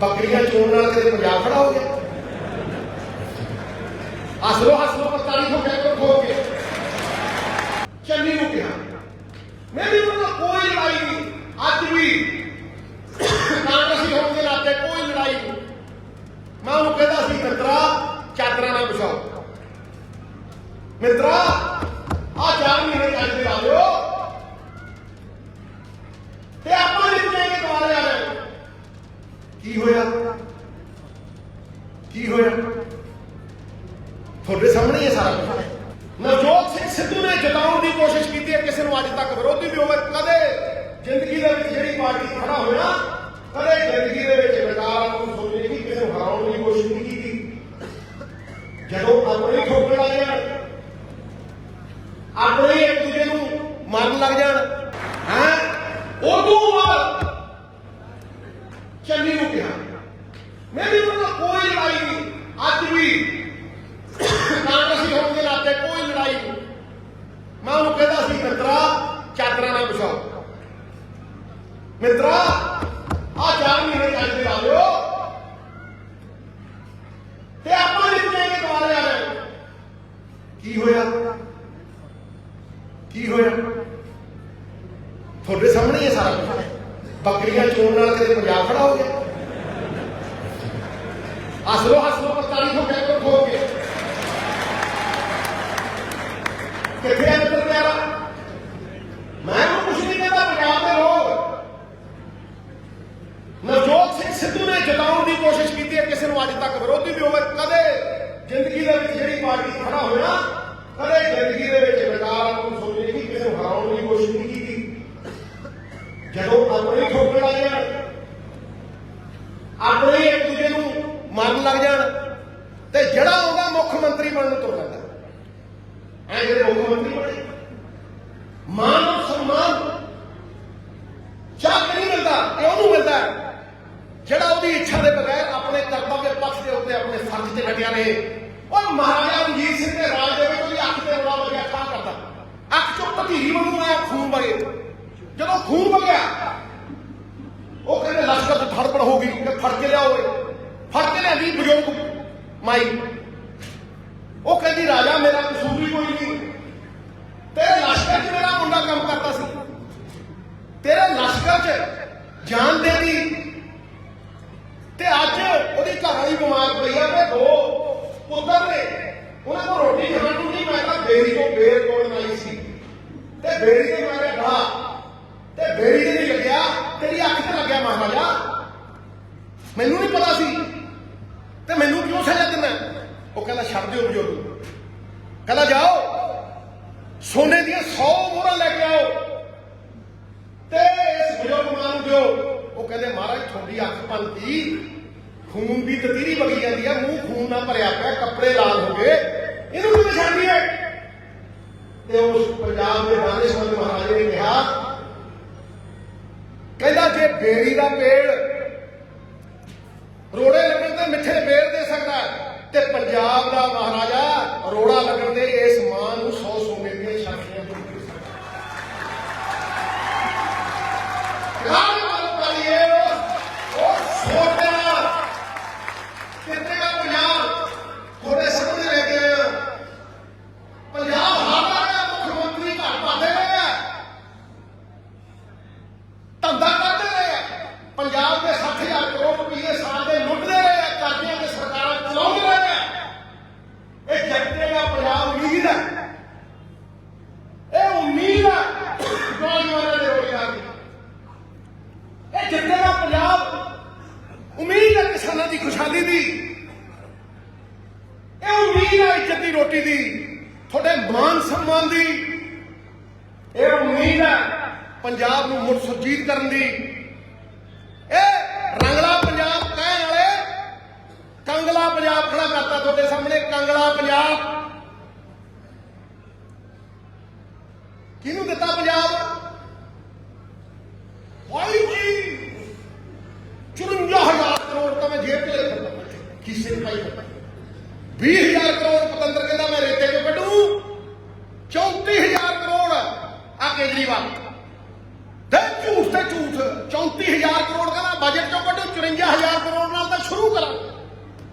ਬੱਕਰੀਆਂ ਚੋਣ ਨਾਲ ਕਿਤੇ ਪੰਜਾਬ ਖੜਾ ਹੋ ਗਿਆ? ਹੱਸੋ ਹੱਸੋ ਪਤਾਲੀ ਹੋ ਗਿਆ ਕੋ ਖੋ ਕੇ। ਚੰਨੀ ਨੂੰ ਕਿਹਾ। ਮੈਂ ਵੀ ਉਹਨਾਂ ਕੋਈ ਲੜਾਈ ਨਹੀਂ। ਅੱਜ ਵੀ ਕਾਂਗਰਸੀ ਹੋਣ ਦੇ ਨਾਤੇ ਕੋਈ ਲੜਾਈ ਨਹੀਂ। ਮੈਂ ਉਹਨੂੰ ਕਹਿੰਦਾ ਸੀ, ਮਿੱਤਰਾ, ਚਾਦਰਾਂ ਨਾ ਵਿਛਾਓ ਮਿੱਤਰਾ ਕੀ ਹੋਇਆ? ਕੀ ਹੋਇਆ? ਤੁਹਾਡੇ ਸਾਹਮਣੇ ਹੀ ਸਾਰਾ ਕੁਝ ਨਵਜੋਤ ਸਿੰਘ ਸਿੱਧੂ ਨੇ ਜਤਾਉਣ ਦੀ ਕੋਸ਼ਿਸ਼ ਕੀਤੀ ਹੈ, ਕਿਸੇ ਨੂੰ ਅੱਜ ਤੱਕ ਵਿਰੋਧੀ ਵੀ ਹੋਵੇ ਕਦੇ ਜ਼ਿੰਦਗੀ ਦੇ ਵਿੱਚ ਜਿਹੜੀ ਪਾਰਟੀ ਖੜਾ ਹੋਇਆ, ਕਦੇ ਜ਼ਿੰਦਗੀ ਦੇ ਵਿੱਚ ਵਿਚਾਰ ਨੂੰ ਸੋਚੇ ਕਿ ਕਿਸੇ ਨੂੰ ਹਰਾਉਣ ਦੀ ਕੋਸ਼ਿਸ਼ ਨਹੀਂ ਕੀਤੀ। ਜਦੋਂ ਆਪਣੇ ਠੋਕਰ ਲੱਗ ਜਾਣ ਆਪਣੇ ਹੀ ਇੱਕ ਦੂਜੇ ਨੂੰ ਮਾਰਨ ਲੱਗ ਜਾਣ ਹੈ ਉਦੋਂ ਬਾਅਦ ਚੰਨੀ ਨੂੰ ਕਿਹਾ ਮੈਂ ਵੀ ਉਹਨਾਂ ਨਾਲ ਕੋਈ ਲੜਾਈ ਨਹੀਂ ਅੱਜ ਵੀ ਕਾਂਗਰਸੀ ਹੋਣ ਦੇ ਨਾਤੇ ਕੋਈ ਲੜਾਈ ਨਹੀਂ ਮੈਂ ਉਹਨੂੰ ਕਹਿੰਦਾ ਸੀ ਮਿੱਤਰਾ ਚਾਦਰਾਂ ਨਾ ਵਿਛਾਓ ਮਿੱਤਰਾ ਆ ਚਾਰ ਮਹੀਨੇ ਚੱਲ ਕੇ ਲਾ ਲਿਓ ਤੇ ਆਪਾਂ ਲਿਖ ਜਾਏਗੇ ਦੁਆਰੇ ਆ ਰਹੇ ਕੀ ਹੋਇਆ? ਕੀ ਹੋਇਆ? ਤੁਹਾਡੇ ਸਾਹਮਣੇ ਹੀ ਹੈ ਸਾਰਾ ਕੁਝ ਬੱਕਰੀਆਂ ਚੋਣ ਨਾਲ ਕਦੇ ਪੰਜਾਬ ਖੜਾ ਹੋ ਗਿਆ। ਹੱਸੋ ਹੱਸੋ ਪਤਾਲੀ ਹੋ ਗਿਆ ਕੋ ਖੋ ਕੇ ਕਿੱਥੇ ਆ ਮਿੱਤਰ ਪਿਆਰਾ ਮੈਂ ਉਹ ਕੁਝ ਨਹੀਂ ਕਹਿੰਦਾ ਪੰਜਾਬ ਦੇ ਲੋਕ ਨਵਜੋਤ ਸਿੰਘ ਸਿੱਧੂ ਨੇ ਜਤਾਉਣ ਦੀ ਕੋਸ਼ਿਸ਼ ਕੀਤੀ ਹੈ ਕਿਸੇ ਨੂੰ ਅੱਜ ਤੱਕ ਵਿਰੋਧੀ ਵੀ ਹੋਵੇ, ਕਦੇ ਜ਼ਿੰਦਗੀ ਦੇ ਵਿੱਚ ਜਿਹੜੀ ਪਾਰਟੀ ਖੜਾ ਹੋਇਆ, ਕਦੇ ਜ਼ਿੰਦਗੀ ਦੇ ਵਿੱਚ ਵਿਚਾਰ ਨੂੰ ਸੋਚੇ ਕਿ ਕਿਸੇ ਨੂੰ ਹਰਾਉਣ ਦੀ ਕੋਸ਼ਿਸ਼ ਨਹੀਂ ਕੀਤੀ। ਜਦੋਂ ਆਪਣੇ ਠੋਕਰ ਲੱਗ ਜਾਣ ਆਪਣੇ ਇੱਕ ਦੂਜੇ ਨੂੰ ਮਾਰਨ ਲੱਗ ਜਾਣ, ਤੇ ਜਿਹੜਾ ਆਉਂਦਾ ਮੁੱਖ ਮੰਤਰੀ ਬਣਨ ਨੂੰ ਤੁਰ ਪੈਂਦਾ ਐ ਜਿਹੜੇ ਮੁੱਖ ਮੰਤਰੀ ਬਣੇ, ਮਾਨ, ਸਨਮਾਨ ਚੱਕ ਨਹੀਂ ਮਿਲਦਾ ਇਹ ਉਹਨੂੰ ਮਿਲਦਾ ਹੈ, ਜਿਹੜਾ ਉਹਦੀ ਇੱਛਾ ਦੇ ਬਗੈਰ ਆਪਣੇ ਕਰਤੱਵ ਪੱਖ ਦੇ ਉੱਤੇ ਆਪਣੇ ਫਰਜ਼ ਉਹ ਮਹਾਰਾਜਾ ਰਣਜੀਤ ਸਿੰਘ ਦੇ ਰਾਜ ਦੇ ਵਿੱਚ ਉਹਦੀ ਅੱਖ ਤੇ ਰੋਲਾ ਵਗਿਆ ਖਾ ਕਰਦਾ। ਅੱਖ ਚੋਂ ਭਤੀਰੀ ਵਾਂਗੂ ਆਇਆ, ਖੂਨ ਵਗੇ ਜਦੋਂ ਖੂਨ ਵਗਿਆ, ਉਹ ਕਹਿੰਦੇ ਲਸ਼ਕਰ ਤੋਂ ਫੜਪੜ ਹੋ ਗਈ ਕਿ ਫੜ ਕੇ ਲਿਆਓ ਇਹ। ਫੜ ਕੇ ਲਿਆਂਦੀ ਬਜ਼ੁਰਗ ਮਾਈ। ਉਹ ਕਹਿੰਦੀ, ਰਾਜਾ, ਮੇਰਾ ਕਸੂਰ ਹੀ ਕੋਈ ਨਹੀਂ। ਤੇਰੇ ਲਸ਼ਕਰ 'ਚ ਮੇਰਾ ਮੁੰਡਾ ਕੰਮ ਕਰਦਾ ਸੀ। ਤੇਰੇ ਲਸ਼ਕਰ 'ਚ ਜਾਨ ਦੇਦੀ ਤੇ ਅੱਜ ਉਹਦੀ ਘਰ ਵਾਲੀ ਬਿਮਾਰ ਪਈ ਆ ਤੇ ਦੋ ਪੁੱਤਰ ਨੇ। ਉਹਨਾਂ ਕੋਲ ਰੋਟੀ ਖਾਣ ਨੂੰ ਨਹੀਂ, ਮੈਂ ਤਾਂ ਬੇਰੀ ਤੋਂ ਬੇਰ ਤੋੜਨ ਆਈ ਸੀ। ਤੇ ਬੇਰੀ ਤੇ ਮਾਰਿਆ ਢਾ ਤੇ ਬੇਰੀ ਤੇ ਲੱਗਿਆ, ਤੇਰੀ ਅੱਖ ਤੇ ਲੱਗਿਆ ਮਹਾਰਾਜਾ ਮੈਨੂੰ ਨਹੀਂ ਪਤਾ ਸੀ। ਤੇ ਮੈਨੂੰ ਕਿਉਂ ਸਜ਼ਾ ਦਿੰਦਾ? ਉਹ ਕਹਿੰਦਾ, ਛੱਡ ਦਿਓ ਬਜ਼ੁਰਗ। ਕਹਿੰਦਾ, ਜਾਓ। ਸੋਨੇ ਦੀਆਂ 100 ਮੋਹਰਾਂ ਲੈ ਕੇ ਆਓ ਤੇ ਇਸ ਬਜ਼ੁਰਗ ਮਾਂ ਨੂੰ ਦਿਓ ਉਹ ਕਹਿੰਦੇ ਮਹਾਰਾਜ ਤੁਹਾਡੀ ਅੱਖ ਪੰਤੀ ਖੂਨ ਦੀ ਤਤੀਰੀ ਵਗੀ ਜਾਂਦੀ ਆ ਮੂੰਹ ਖੂਨ ਪਿਆ, ਕੱਪੜੇ ਲਾਲ ਹੋ ਗਏ। ਇਹਨੂੰ ਕਿਵੇਂ ਛੱਡਦੀ ਹੈ? ਤੇ ਉਸ ਪੰਜਾਬ ਦੇ ਦਾਨਿਸ਼ਮੰਦ ਮਹਾਰਾਜੇ ਨੇ ਕਿਹਾ, ਕਹਿੰਦਾ ਜੇ ਬੇਰੀ ਦਾ ਪੇੜ ਰੋੜੇ ਲੱਗਣ ਤੇ ਮਿੱਠੇ ਬੇਰ ਦੇ ਸਕਦਾ ਤੇ ਪੰਜਾਬ ਦਾ ਮਹਾਰਾਜਾ ਰੋੜਾ ਲੱਗਣ ਦੇ ਇਸ ਮਾਂ ਨੂੰ 100 ਸੋਨੇ ਦੀਆਂ ਸ਼ਰਫੀਆਂ ਦੇ ਦੇ ਸਕਦਾ ਰਾਜ ਮਾਲਕ ਵਾਲੀ ਇਹ ਉਹ ਉਹ ਸੋਟਿਆ ਕਿਤੇ ਦਾ ਪੰਜਾਬ ਥੋੜੇ ਸਾਹਮਣੇ ਲੈ ਕੇ ਆਇਆ ਪੰਜਾਬ ਹਾਰਾ ਹੈ ਮੁੱਖ ਮੰਤਰੀ ਘਰ ਪਾਦੇ ਰਹੇ ਆ ਧੰਦਾ ਕਰਦੇ ਰਹੇ ਆ ਪੰਜਾਬ ਦੇ 60000 ਕਰੋੜ ਰੁਪਏ ਸਾਲ ਦੇ ਲੁੱਟਦੇ ਰਹੇ ਆ ਕਰਜ਼ਿਆਂ ਦੇ ਸਰਕਾਰਾਂ ਚਲਾਉਂਦੇ ਰਹੇ ਆ। ਇਹ ਜੱਟੇ ਦਾ ਪੰਜਾਬ ਉਮੀਦ ਹੈ ਇਹ ਉਮੀਦ ਹੈ ਨੌਜਵਾਨਾਂ ਦੇ ਰੋਜ਼ਗਾਰ ਦੀ। ਇਹ ਜੱਟੇ ਦਾ ਪੰਜਾਬ ਉਮੀਦ ਹੈ ਕਿਸਾਨਾਂ ਦੀ ਖੁਸ਼ਹਾਲੀ ਦੀ। ਇਹ ਉਮੀਦ ਹੈ ਇੱਜ਼ਤ ਦੀ ਰੋਟੀ ਦੀ। ਤੁਹਾਡੇ ਮਾਨ ਸਨਮਾਨ ਦੀ। ਇਹ ਉਮੀਦ ਹੈ ਪੰਜਾਬ ਨੂੰ ਮੁੜ ਸੁਰਜੀਤ ਕਰਨ ਦੀ। ਪੰਜਾਬ ਖੜਾ ਕਰਤਾ ਤੁਹਾਡੇ ਸਾਹਮਣੇ ਕੰਗਲਾ ਪੰਜਾਬ। ਕਿਹਨੂੰ ਦਿੱਤਾ ਪੰਜਾਬ? ਵਾਲੀ ਜੀ 54000 ਕਰੋੜ ਤਾਂ ਮੈਂ ਜੇਬ 'ਚ ਲੈ ਕੇ ਕਿਸੇ ਨੂੰ ਪਾਈ 20000 ਕਰੋੜ ਪਤੰਦਰ ਕਹਿੰਦਾ ਮੈਂ ਰੇਤੇ 'ਚੋਂ ਕੱਢੂ। 34000 ਕਰੋੜ ਆ ਕੇਜਰੀਵਾਲ। ਦੇ ਝੂਠ ਤੇ ਝੂਠ। 34000 ਕਰੋੜ ਕਹਿੰਦਾ ਬਜਟ 'ਚੋਂ ਕੱਢੂ 54000 ਕਰੋੜ ਨਾਲ ਤਾਂ ਸ਼ੁਰੂ ਕਰਾਂ